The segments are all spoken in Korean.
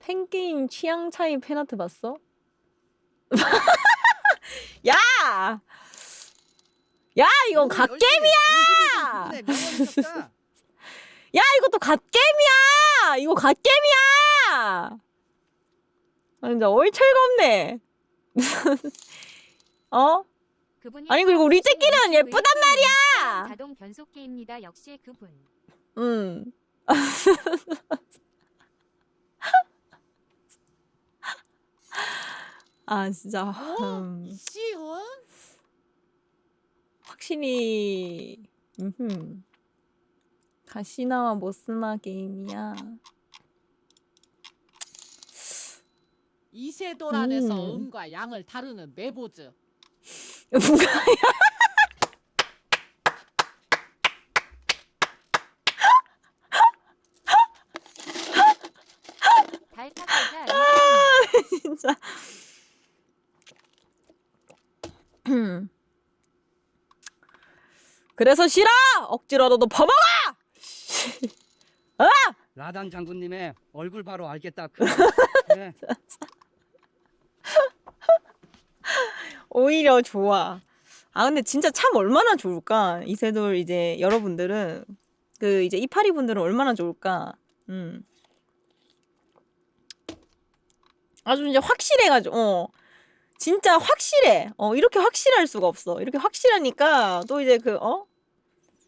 팬게임 취향 차이 팬아트 봤어? 야! 야, 이건 갓게임이야! 야, 이것도 갓게임이야! 이거 갓게임이야! 아, 진짜 얼철가 없네. 어? 그분이 아니, 그리고 우리 째끼는 예쁘단 말이야. 자동 변속기입니다. 역시 그분. 음. 아, 진짜. 음. 시원? 확실히 음흠. 가시나와 모스마 게임이야. 이세돌 안에서 음. 음과 양을 다루는 메보즈. 뭐야? 달팍하자. 진짜. 음. 그래서 싫어. 억지로라도 퍼먹어. 라단 장군님의 얼굴 바로 알겠다. 네. 오히려 좋아. 아 근데 진짜 참 얼마나 좋을까? 이세돌 이제 여러분들은 그 이제 이파리 분들은 얼마나 좋을까? 음. 아주 이제 확실해가지고 어 진짜 확실해. 어 이렇게 확실할 수가 없어. 이렇게 확실하니까 또 이제 그 어?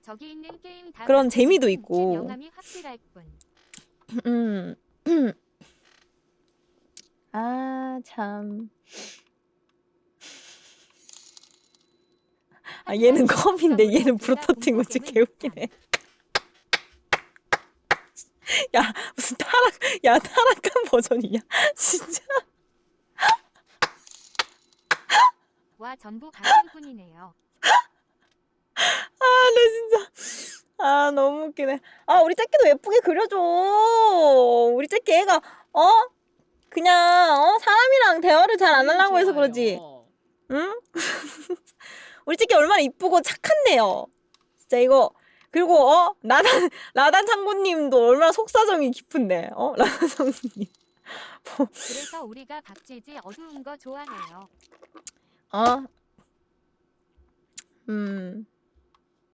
저기 있는 게임 다 그런 재미도 제 있고. 명함이 확실할 뿐. 음. 아, 참. 아, 얘는 컵인데 얘는 불어터진 거지 개웃기네. 야, 무슨 타락, 야, 타락한 버전이야. 진짜. 와 전부 같은 분이네요. 아, 나 진짜. 아, 너무 웃기네. 아, 우리 째끼도 예쁘게 그려줘. 우리 째끼 애가, 어? 그냥, 어? 사람이랑 대화를 잘 안 하려고 해서 그러지. 응? 우리 찌끼 얼마나 이쁘고 착한데요. 진짜 이거 그리고 어 라단 라단 장군님도 얼마나 속사정이 깊은데 어 라단 장군님 그래서 우리가 박재지 어두운 거 좋아해요. 어? 음